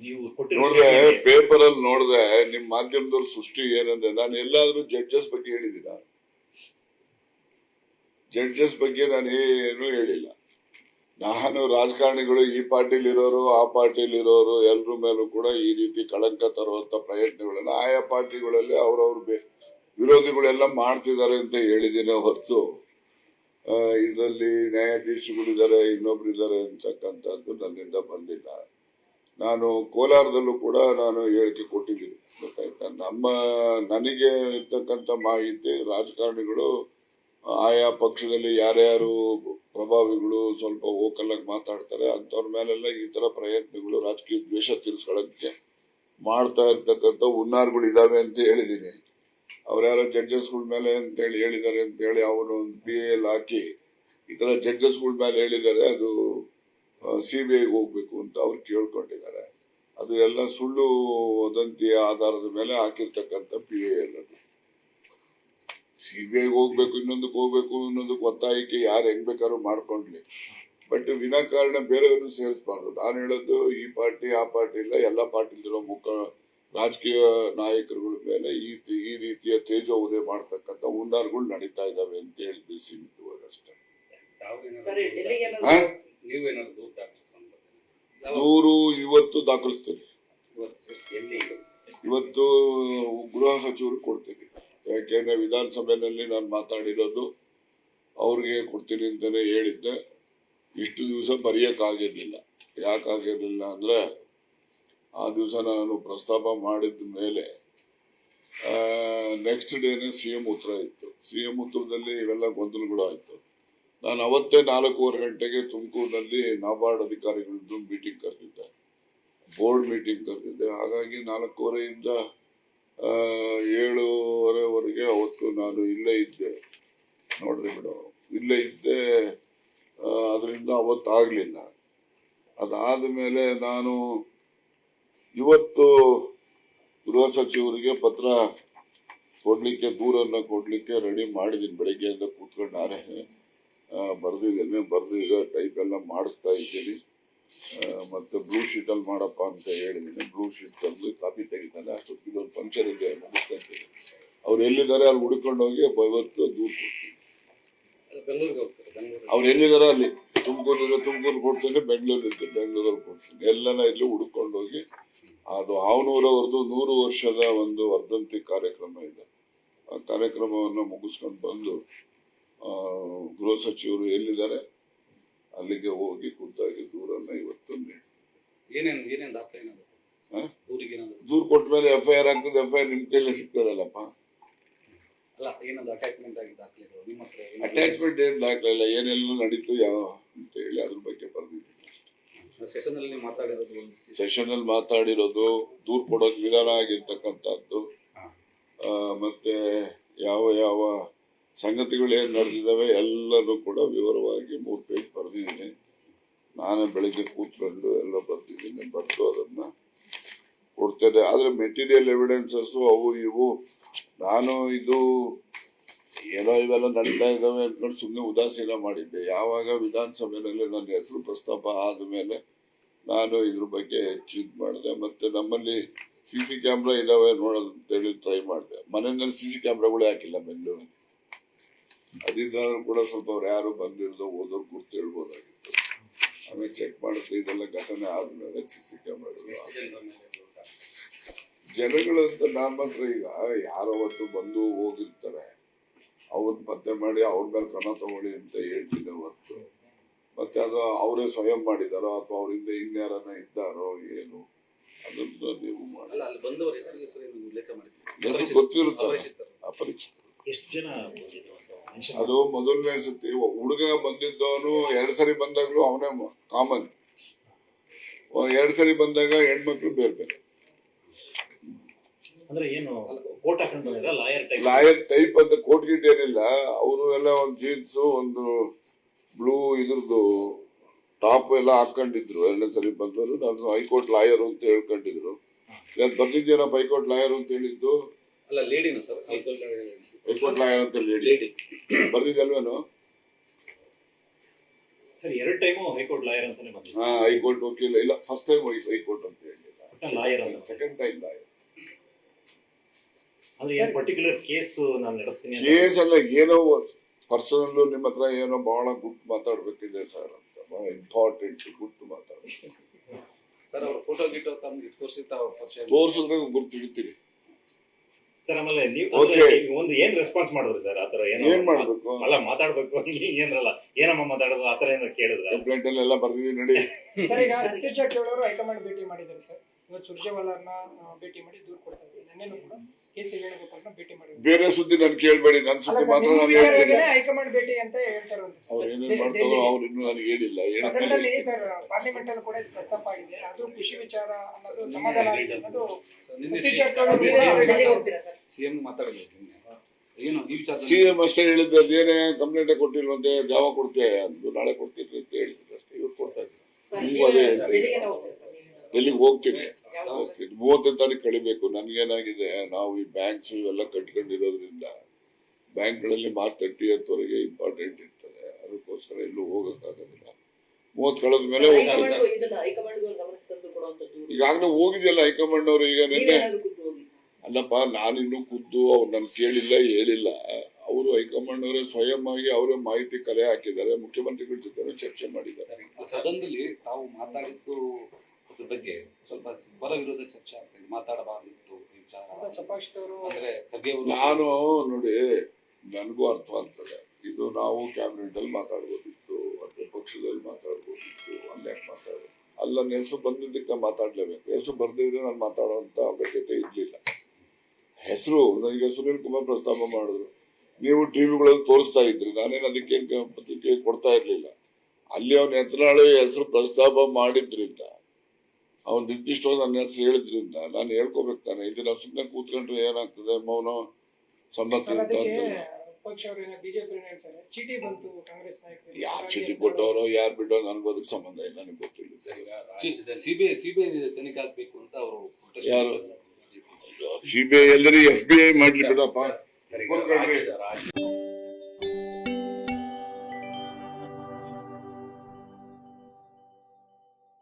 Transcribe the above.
ನೀವು ನೋಡ್ದೆ ಪೇಪರ್ ಅಲ್ಲಿ ನೋಡ್ದೆ ನಿಮ್ ಮಾಧ್ಯಮದಲ್ಲಿ ಸೃಷ್ಟಿ ಏನಂದ್ರೆ ನಾನು ಎಲ್ಲಾದ್ರೂ ಜಡ್ಜಸ್ ಬಗ್ಗೆ ಹೇಳಿದ್ದೀನ ಜಡ್ಜಸ್ ಬಗ್ಗೆ ನಾನು ಏನು ಹೇಳಿಲ್ಲ. ನಾನು ರಾಜಕಾರಣಿಗಳು ಈ ಪಾರ್ಟಿಲಿ ಇರೋರು ಆ ಪಾರ್ಟಿಲಿ ಇರೋರು ಎಲ್ರ ಮೇಲೂ ಕೂಡ ಈ ರೀತಿ ಕಳಂಕ ತರುವಂತ ಪ್ರಯತ್ನಗಳನ್ನ ಆಯಾ ಪಾರ್ಟಿಗಳಲ್ಲಿ ಅವ್ರವ್ರ ವಿರೋಧಿಗಳೆಲ್ಲ ಮಾಡ್ತಿದ್ದಾರೆ ಅಂತ ಹೇಳಿದ್ದೀನಿ ಹೊರತು ಇದರಲ್ಲಿ ನ್ಯಾಯಾಧೀಶಗಳಿದ್ದಾರೆ ಇನ್ನೊಬ್ರು ಇದ್ದಾರೆ ಅಂತಕ್ಕಂಥದ್ದು ನನ್ನಿಂದ ಬಂದಿಲ್ಲ. ನಾನು ಕೋಲಾರದಲ್ಲೂ ಕೂಡ ನಾನು ಹೇಳಿಕೆ ಕೊಟ್ಟಿದ್ದೀನಿ. ಗೊತ್ತಾಯ್ತಾ? ನಮ್ಮ, ನನಗೆ ಇರ್ತಕ್ಕಂಥ ಮಾಹಿತಿ, ರಾಜಕಾರಣಿಗಳು, ಆಯಾ ಪಕ್ಷದಲ್ಲಿ ಯಾರ್ಯಾರು ಪ್ರಭಾವಿಗಳು ಸ್ವಲ್ಪ ಓಕಲಾಗಿ ಮಾತಾಡ್ತಾರೆ, ಅಂಥವ್ರ ಮೇಲೆಲ್ಲ ಈ ತರ ಪ್ರಯತ್ನಗಳು, ರಾಜಕೀಯ ದ್ವೇಷ ತೀರಿಸ್ಕೊಳ್ಳೋಕ್ಕೆ ಮಾಡ್ತಾ ಇರ್ತಕ್ಕಂಥ ಹುನ್ನಾರ್ಗಳು ಇದಾವೆ ಅಂತ ಹೇಳಿದ್ದೀನಿ. ಅವ್ರು ಯಾರೋ ಜಡ್ಜಸ್ಗಳ ಮೇಲೆ ಅಂತೇಳಿ ಹೇಳಿದ್ದಾರೆ ಅಂತೇಳಿ ಅವನು ಒಂದು ಬಿ ಎಲ್ ಹಾಕಿ ಈ ತರ ಜಡ್ಜಸ್ಗಳ ಮೇಲೆ ಹೇಳಿದ್ದಾರೆ, ಅದು ಸಿ ಬಿ ಐಗೆ ಹೋಗ್ಬೇಕು ಅಂತ ಅವ್ರು ಕೇಳ್ಕೊಂಡಿದ್ದಾರೆ. ಅದು ಎಲ್ಲ ಸುಳ್ಳು ವದಂತಿ ಆಧಾರದ ಮೇಲೆ ಹಾಕಿರ್ತಕ್ಕಂಥ ಪಿ ಎ ಎಲ್ ಅದು ಸಿ ಬಿ ಐಗೆ ಹೋಗ್ಬೇಕು ಇನ್ನೊಂದಕ್ಕೆ ಹೋಗ್ಬೇಕು ಇನ್ನೊಂದಕ್ಕೆ ಒತ್ತಾಯಕ್ಕೆ ಯಾರು ಹೆಂಗ್ ಬೇಕಾದ್ರೂ ಮಾಡ್ಕೊಂಡ್ಲಿ. ಬಟ್ ವಿನಾಕಾರಣ ಬೇರೆಯವರು ಸೇರಿಸಬಾರ್ದು. ನಾನು ಹೇಳೋದು ಈ ಪಾರ್ಟಿ ಆ ಪಾರ್ಟಿ ಇಲ್ಲ ಎಲ್ಲ ಪಾರ್ಟಿಲಿರೋ ಮುಖ ರಾಜಕೀಯ ನಾಯಕರುಗಳ ಮೇಲೆ ಈ ಈ ರೀತಿಯ ಉದಯ ಮಾಡ್ತಕ್ಕಂಥ ಹುನ್ನಾರಗಳು ನಡೀತಾ ಇದಾವೆ ಅಂತ ಹೇಳಿದ್ದು ಸೀಮಿತವಾಗಿ ಅಷ್ಟೇ ಸರಿ ಡೆಲ್ಲಿಗೆ ಹಾ? ನೀವೇನಾದ್ರು ದೂರ ದಾಖಲಿಸ್ಕೊಂಡು ನೂರು ಇವತ್ತು ದಾಖಲಿಸ್ತೇನೆ. ಇವತ್ತು ಗೃಹ ಸಚಿವರು ಕೊಡ್ತೀನಿ. ಯಾಕೆಂದ್ರೆ ವಿಧಾನಸಭೆಯಲ್ಲಿ ನಾನು ಮಾತಾಡಿರೋದು ಅವ್ರಿಗೆ ಕೊಡ್ತೀನಿ ಅಂತಾನೆ ಹೇಳಿದ್ದೆ. ಇಷ್ಟು ದಿವಸ ಬರೆಯಕ್ಕಾಗಿರ್ಲಿಲ್ಲ. ಯಾಕಾಗಿರ್ಲಿಲ್ಲ ಅಂದ್ರೆ ಆ ದಿವಸ ನಾನು ಪ್ರಸ್ತಾಪ ಮಾಡಿದ ಮೇಲೆ ನೆಕ್ಸ್ಟ್ ಡೇನೆ ಸಿ ಎಂ ಉತ್ತರ ಇತ್ತು. ಸಿ ಎಂ ಉತ್ತರದಲ್ಲಿ ಇವೆಲ್ಲ ಗೊಂದಲಗಳು ಆಯ್ತು. ನಾನು ಅವತ್ತೇ ನಾಲ್ಕೂವರೆ ಗಂಟೆಗೆ ತುಮಕೂರಿನಲ್ಲಿ ನಾಬಾರ್ಡ್ ಅಧಿಕಾರಿಗಳದ್ದು ಮೀಟಿಂಗ್ ಕರೆದಿದ್ದೆ. ಬೋರ್ಡ್ ಮೀಟಿಂಗ್ ಕರೆದಿದ್ದೆ. ಹಾಗಾಗಿ ನಾಲ್ಕೂವರೆಯಿಂದ ಏಳೂವರೆವರೆಗೆ ಅವತ್ತು ನಾನು ಇಲ್ಲೇ ಇದ್ದೆ. ನೋಡ್ರಿ ಮೇಡಮ್ ಇಲ್ಲೇ ಇದ್ದೆ ಅದರಿಂದ ಅವತ್ತು ಆಗಲಿಲ್ಲ ಅದಾದ ಮೇಲೆ ನಾನು ಇವತ್ತು ಗೃಹ ಸಚಿವರಿಗೆ ಪತ್ರ ಕೊಡ್ಲಿಕ್ಕೆ, ದೂರನ್ನ ಕೊಡ್ಲಿಕ್ಕೆ ರೆಡಿ ಮಾಡಿದ್ದೀನಿ ಬೆಳಿಗ್ಗೆಯಿಂದ ಕೂತ್ಕೊಂಡು ನಾನೇ ಬರೆದಿದ್ದೇನೆ ಬರೆದು ಈಗ ಟೈಪ್ ಎಲ್ಲ ಮಾಡಿಸ್ತಾ ಇದ್ದೀನಿ ಮತ್ತು ಬ್ಲೂ ಶೀಟ್ ಅಲ್ಲಿ ಮಾಡಪ್ಪ ಅಂತ ಹೇಳಿದ್ದೀನಿ ಬ್ಲೂ ಶೀಟ್ ತಂದು ಕಾಪಿ ತೆಗಿತಾನೆ. ಅಷ್ಟೊತ್ತಿಗೆ ಒಂದು ಫಂಕ್ಷನ್ ಇದೆ ಮುಗಿಸ್ಕೊಂತೀನಿ ಅವ್ರು ಎಲ್ಲಿದ್ದಾರೆ ಅಲ್ಲಿ ಹುಡ್ಕೊಂಡು ಹೋಗಿ ಬೈವತ್ತು ದೂರ ಕೊಡ್ತೀನಿ. ಅವ್ರು ಎಲ್ಲಿದ್ದಾರೆ ಅಲ್ಲಿ? ತುಮಕೂರು ತುಮಕೂರು ಕೊಡ್ತೀನಿ ಬೆಂಗಳೂರು ಇತ್ತು ಬೆಂಗಳೂರಲ್ಲಿ ಕೊಡ್ತೀನಿ. ಎಲ್ಲನ ಇಲ್ಲಿ ಹುಡ್ಕೊಂಡು ಹೋಗಿ ಅದು ಆವನೂರವ್ರದ್ದು ನೂರು ವರ್ಷದ ಒಂದು ವರ್ಧಂತಿ ಕಾರ್ಯಕ್ರಮ ಇದೆ. ಆ ಕಾರ್ಯಕ್ರಮವನ್ನು ಮುಗಿಸ್ಕೊಂಡು ಬಂದು ಗೃಹ ಸಚಿವರು ಎಲ್ಲಿದ್ದಾರೆ? ಅಲ್ಲಿಗೆ ಹೋಗಿ ಖುದ್ದಾಗಿ ದೂರನ್ನ ಇವತ್ತು ಏನೇನು ಏನೇನು ದಾಖಲೆ ಏನಾದ್ರು? ದೂರ ಕೊಟ್ಟ ಮೇಲೆ ಎಫ್ ಐ ಆರ್ ಆಗ್ತದೆ ಎಫ್ ಐ ಆರ್ ನಿಮ್ ಕೈಲಿ ಸಿಗ್ತದಲ್ಲಪ್ಪ. ಅಲ್ಲ ಏನಾದ್ರು ಅಟ್ಯಾಚ್ಮೆಂಟ್ ಆಗಿ ದಾಖಲೆಗಳು ನಿಮ್ಮ ಹತ್ರ ಅಟ್ಯಾಚ್ಮೆಂಟ್ ಏನ್ ದಾಖಲೆ ಇಲ್ಲ ಏನೆಲ್ಲ ನಡೀತು ಯಾವ ಅಂತ ಹೇಳಿ ಅದ್ರ ಬಗ್ಗೆ ಬರ್ದಿದ್ದೀನಿ ಸೆಷನ್ ಅಲ್ಲಿ ಮಾತಾಡಿರೋದು ಸೆಷನ್ ಅಲ್ಲಿ ಮಾತಾಡಿರೋದು ದೂರ್ ಕೊಡೋದು ವಿಧಾನ ಆಗಿರ್ತಕ್ಕಂಥದ್ದು. ಮತ್ತೆ ಯಾವ ಯಾವ ಸಂಗತಿಗಳು ಏನ್ ನಡೆದಿದ್ದಾವೆ ಎಲ್ಲರೂ ಕೂಡ ವಿವರವಾಗಿ ಮೂರು ಪೇಜ್ ಬರೆದಿದ್ದೀನಿ. ನಾನೇ ಬೆಳಿಗ್ಗೆ ಕೂತ್ಕೊಂಡು ಎಲ್ಲ ಬರ್ತಿದ್ದೀನಿ ಬರ್ತು ಅದನ್ನ ಕೊಡ್ತೇನೆ. ಆದ್ರೆ ಮೆಟೀರಿಯಲ್ ಎವಿಡೆನ್ಸಸ್ ಅವು ಇವು. ನಾನು ಇದು ಏನೋ ಇವೆಲ್ಲ ನಡೀತಾ ಇದ್ದಾವೆ ಅನ್ಕೊಂಡು ಸುಮ್ಮನೆ ಉದಾಸೀನ ಮಾಡಿದ್ದೆ. ಯಾವಾಗ ವಿಧಾನಸಭೆಯಲ್ಲಿ ನನ್ನ ಹೆಸರು ಪ್ರಸ್ತಾಪ ಆದ್ಮೇಲೆ ನಾನು ಇದ್ರ ಬಗ್ಗೆ ಹೆಚ್ಚು ಇದು ಮಾಡಿದೆ. ಮತ್ತೆ ನಮ್ಮಲ್ಲಿ ಸಿ ಸಿ ಕ್ಯಾಮ್ರಾ ಇದಾವೆ ನೋಡೋದು ಅಂತೇಳಿ ಟ್ರೈ ಮಾಡಿದೆ. ಮನೆಯಲ್ಲಿ ಸಿ ಸಿ ಕ್ಯಾಮ್ರಾಗಳೇ ಹಾಕಿಲ್ಲ ಬೆಂಗಳೂರಲ್ಲಿ ಅದಿದ್ರಾದ್ರೂ ಕೂಡ ಸ್ವಲ್ಪ ಅವ್ರು ಯಾರು ಬಂದಿರೋದು ಓದೋರು ಗುರ್ತು ಹೇಳ್ಬೋದಾಗಿತ್ತು. ಆಮೇಲೆ ಚೆಕ್ ಮಾಡಿಸ್ದೆ ಇದೆಲ್ಲ ಘಟನೆ ಆದ್ಮೇಲೆ ಸಿ ಸಿ ಕ್ಯಾಮ್ರಾಗಳು ಜನಗಳಂತ ನಾನು ಮಾತ್ರ ಈಗ ಯಾರೋ ಒಟ್ಟು ಬಂದು ಹೋಗಿರ್ತಾರೆ. ಅವ್ರನ್ನ ಪತ್ತೆ ಮಾಡಿ ಅವ್ರ ಮೇಲೆ ಕ್ರಮ ತಗೊಳ್ಳಿ ಅಂತ ಹೇಳ್ತೀನಿ ಹೊರತು. ಮತ್ತೆ ಅದು ಅವರೇ ಸ್ವಯಂ ಮಾಡಿದಾರೋ ಅಥವಾ ಅವರಿಂದ ಇನ್ಯಾರನ್ನ ಇದ್ದಾರೋ ಏನು ಅದನ್ನು ನೀವು ಮಾಡಿ. ಅಲ್ಲ ಅಲ್ಲಿ ಬಂದವರ ಹೆಸರು ಹೆಸರು ಅಪರಿಚಿತ ಎಷ್ಟು ಜನ ಅದು ಮೊದಲನೇ ಸತಿ ಹುಡುಗ ಬಂದಿದ್ದವನು ಎರಡ್ ಸರಿ ಬಂದಾಗ್ಲೂ ಅವನೇ ಕಾಮನ್ ಎರಡ್ ಸರಿ ಬಂದಾಗ ಹೆಣ್ಮಕ್ಳು ಬೇರೆ ಬೇರೆ. ಅಂದ್ರೆ ಏನು ಕೋಟ್ ಹಾಕೊಂಡು ಲಾಯರ್ ಟೈಪ್ ಲಾಯರ್ ಟೈಪ್ ಅಂತ ಕೋಟ್ ಗಿಟ್ ಏನಿಲ್ಲ. ಅವರು ಎಲ್ಲ ಒಂದು ಜೀನ್ಸ್ ಒಂದು ಬ್ಲೂ ಇದ್ರದ್ದು ಟಾಪ್ ಎಲ್ಲ ಹಾಕೊಂಡಿದ್ರು ಎರಡನೇ ಸರಿ ಬಂದವರು. ನಾನು ಹೈಕೋರ್ಟ್ ಲಾಯರ್ ಅಂತ ಹೇಳ್ಕೊಂಡಿದ್ರು. ಬಂದಿದ್ದೇನಪ್ಪ ಹೈಕೋರ್ಟ್ ಲಾಯರ್ ಅಂತ ಹೇಳಿದ್ದು. ಅಲ್ಲ ಲೇಡಿನ sir high court high court lawyer ಅಂತ ಹೇಳಿ ಲೇಡಿ ಬರ್ದಿದ್ದಲ್ವೇನು? ಸರ್ ಎರಡು ಟೈಮು ಹೈಕೋರ್ಟ್ ಲಾಯರ್ ಅಂತಾನೆ ಬಂದಿದ್ರು ಹಾ ಹೈಕೋರ್ಟ್ ವಕೀಲ. ಇಲ್ಲ ಫಸ್ಟ್ ಟೈಮ್ ಹೈಕೋರ್ಟ್ ಅಂತ ಹೇಳಿಲ್ಲ ಲಾಯರ್ ಅಂತ ಸೆಕೆಂಡ್ ಟೈಮ್ ಲಾಯರ್ ಅಂದ್ರೆ ಏನ್ ಪರ್ಟಿಕ್ಯುಲರ್ ಕೇಸ್ ನಾನು ನಡೆಸ್ತೀನಿ ಕೇಸ್ ಎಲ್ಲ ಏನೋ ಪರ್ಸನಲ್ ನಿಮ್ಮ ಹತ್ರ ಏನೋ ಬಹಳ ಗುಡ್ ಮಾತಾಡ್ಬೇಕಿದೆ ಸರ್ ಅಂತ. ಬಹಳ ಇಂಪಾರ್ಟೆಂಟ್ ಗುಡ್ ಮಾತಾಡ್ಬೇಕು ಸರ್ ಅವ್ರ ಫೋಟೋ ಗಿಟೋ ತಮ್ಗೆ ತೋರಿಸಿ ಅವ್ರ ಪರಿಚಯ? ತೋರ್ಸಿದ್ರೆ ಗುರ್ತು ಹಿಡಿತೀರಿ ಸರ್ ಆಮೇಲೆ ನೀವು Okay. ನೀವು ಒಂದು ಏನ್ ರೆಸ್ಪಾನ್ಸ್ ಮಾಡಿದ್ರು ಸರ್? ಆತರ ಏನೋ ಏನ್ ಮಾಡ್ಬೇಕು? ಅಲ್ಲ ಮಾತಾಡ್ಬೇಕು ಹಂಗೆ ಏನ್ರಲ್ಲ ಏನಮ್ಮ ಮಾತಾಡೋದು? ಆತರ ಏನಾರ ಕೇಳಿದ್ರ? ಕಂಪ್ಲೇಂಟ್ ಎಲ್ಲ ಬರ್ದಿದ್ದೀನಿ ನೋಡಿ. ಸರ್ ಈಗ ಸತೀಶ್ ಜಾರಕಿಹೊಳಿ ಅವರು ಹೈಕಮಾಂಡ್ ಭೇಟಿ ಮಾಡಿದ್ದಾರೆ ಸರ್. ಇವತ್ತು ಸುರ್ಜೇವಾಲಾರ್ನ ಭೇಟಿ ಮಾಡಿ ದೂರ ಕೊಡ್ತಾ ಇದ್ದಾರೆ ನೆನ್ನೆನೂ ಕೂಡ ಕೆ ಸಿ ವೇಣುಗೋಪಾಲ್ನ ಭೇಟಿ ಮಾಡಿದ್ದಾರೆ ಬೇರೆ ಸುದ್ದಿ ನಾನು ಕೇಳಬೇಡಿ ನನ್ನ ಸುದ್ದಿ ಮಾತ್ರ ನಾನು ಹೇಳ್ತೀನಿ. ಹೈಕಮಾಂಡ್ ಭೇಟಿ ಅಂತ. ಅವ್ರು ಏನೇನ್ ಮಾಡ್ತಾರೋ ಅವ್ರು ಇನ್ನೂ ನನಗೆ ಹೇಳಿಲ್ಲ. ಸದನದಲ್ಲಿ ಸರ್ ಪಾರ್ಲಿಮೆಂಟ್ ಅಲ್ಲಿ ಕೂಡ ಇದು ಪ್ರಸ್ತಾಪ ಆಗಿದೆ. ಅದು ಖುಷಿ ವಿಚಾರ ಅನ್ನೋದು ಸಮಾಧಾನ ಆಗಿದೆ ಸತೀಶ್ ಜಾರಕಿಹೊಳಿ ಸಿಎಂ ಮಾತಾಡಬೇಕು ಏನು ಈ ವಿಚಾರ ಸಿಎಂ ಅಷ್ಟೇ ಹೇಳಿದ್ದು ಅದೇನೇ ಕಂಪ್ಲೇಂಟ್ ಕೊಟ್ಟಿಲ್ವಂತೆ ಜಾವ ಕೊಡ್ತೇವೆ ಅಂದ್ರು ನಾಳೆ ಕೊಡ್ತೀನಿ ಅಂತ ಹೇಳಿದ್ರು ಅಷ್ಟೇ ಇವತ್ತು ಕೊಡ್ತಾ ಇದ್ದೀನಿ ಡೆಲ್ಲಿಗೆ ಸರ್ ಹೋಗ್ತೀನಿ. ಮೂವತ್ತನೇ ತಾರೀಕು ಕಳಿಬೇಕು. ನನ್ಗೇನಾಗಿದೆ ನಾವು ಈ ಬ್ಯಾಂಕ್ಸ್ ಇವೆಲ್ಲ ಕಟ್ಕೊಂಡಿರೋದ್ರಿಂದ ಬ್ಯಾಂಕ್ಗಳಲ್ಲಿ ಮಾರ್ಚ್ ತರ್ಟಿ ವರೆಗೆ ಇಂಪಾರ್ಟೆಂಟ್ ಇರ್ತದೆ. ಅದಕ್ಕೋಸ್ಕರ ಎಲ್ಲೂ ಹೋಗೋಕ್ಕಾಗೋದಿಲ್ಲ. ಮೂವತ್ತು ಕಳೆದ ಮೇಲೆ ಈಗಾಗಲೇ ಹೋಗಿದೆಯಲ್ಲ ಹೈಕಮಾಂಡ್ ಅವರು ಈಗ ನಿನ್ನೆ? ಅಲ್ಲಪ್ಪ ನಾನಿನ್ನೂ ಖುದ್ದು ಅವ್ರು ನನ್ ಕೇಳಿಲ್ಲ ಹೇಳಿಲ್ಲ. ಅವರು ಹೈಕಮಾಂಡ್ ಅವರೇ ಸ್ವಯಂ ಆಗಿ ಅವರೇ ಮಾಹಿತಿ ಕಲೆ ಹಾಕಿದ್ದಾರೆ. ಮುಖ್ಯಮಂತ್ರಿಗಳ ಜೊತೆ ಚರ್ಚೆ ಮಾಡಿದ್ದಾರೆ. ಸದನದಲ್ಲಿ ತಾವು ಮಾತಾಡಿದ್ದು ಅದ್ರ ಬಗ್ಗೆ ಸ್ವಲ್ಪ ಬರ ವಿರೋಧ ಚರ್ಚೆ ಆಗ್ತದೆ ಮಾತಾಡಬಾರ್ದಿತ್ತು ಈ ವಿಚಾರ ಅಂದ್ರೆ ಖರ್ಗೆ ಅವರು ನಾನು ನೋಡಿ ನನಗೂ ಅರ್ಥ ಆಗ್ತದೆ. ಇದು ನಾವು ಕ್ಯಾಬಿನೆಟ್ ಅಲ್ಲಿ ಮಾತಾಡ್ಬೋದಿತ್ತು ಅಥವಾ ಪಕ್ಷದಲ್ಲಿ ಮಾತಾಡ್ಬೋದಿತ್ತು ಅಲ್ಲಿ ಯಾಕೆ ಮಾತಾಡೋದು ಅಲ್ಲ ನನ್ನ ಹೆಸರು ಬಂದಿದ್ದಕ್ಕೆ ನಾನು ಮಾತಾಡ್ಲೇಬೇಕು. ಹೆಸರು ಬರ್ದಿದ್ರೆ ನಾನು ಮಾತಾಡುವಂತ ಅಗತ್ಯತೆ ಇರಲಿಲ್ಲ. ಹೆಸರು ನನಗೆ ಸುನೀಲ್ ಕುಮಾರ್ ಪ್ರಸ್ತಾಪ ಮಾಡಿದ್ರು. ನೀವು ಟಿವಿಗಳಲ್ಲಿ ತೋರಿಸ್ತಾ ಇದ್ರಿ. ನಾನೇನು ಅದಕ್ಕೆ ಪತ್ರಿಕೆ ಕೊಡ್ತಾ ಇರ್ಲಿಲ್ಲ. ಅಲ್ಲಿ ಅವನ ಹೆಸರಾಳಿ ಹೆಸರು ಪ್ರಸ್ತಾಪ ಮಾಡಿದ್ರಿಂದ ಅವನು ನಿರ್ದಿಷ್ಟವಾಗಿ ನನ್ನ ಹೆಸರು ಹೇಳಿದ್ರಿಂದ ನಾನು ಹೇಳ್ಕೋಬೇಕು ತಾನೆ ಇದು ನಾವು ಸುಮ್ಮನೆ ಕೂತ್ಕೊಂಡ್ರೆ ಏನಾಗ್ತದೆ ಮೌನ ಸಂಬಂಧ ಯಾರ್ ಚೀಟಿ ಕೊಟ್ಟವರೋ ಯಾರು ಬಿಟ್ಟೋ ನನಗೂ ಅದಕ್ಕೆ ಸಂಬಂಧ ಇಲ್ಲ ನನಗೆ ಗೊತ್ತಿಲ್ಲ ಸಿಬಿಐ ಸಿಬಿಐ ತನಿಖೆ ಆಗ್ಬೇಕು ಅಂತ ಅವರು ಯಾರು? ಸಿ ಬಿ ಐ ಎಲ್ಲರಿ ಎಫ್ ಬಿ ಐ ಮಾಡ್ಲಿ ಬಿಡಪ್ಪ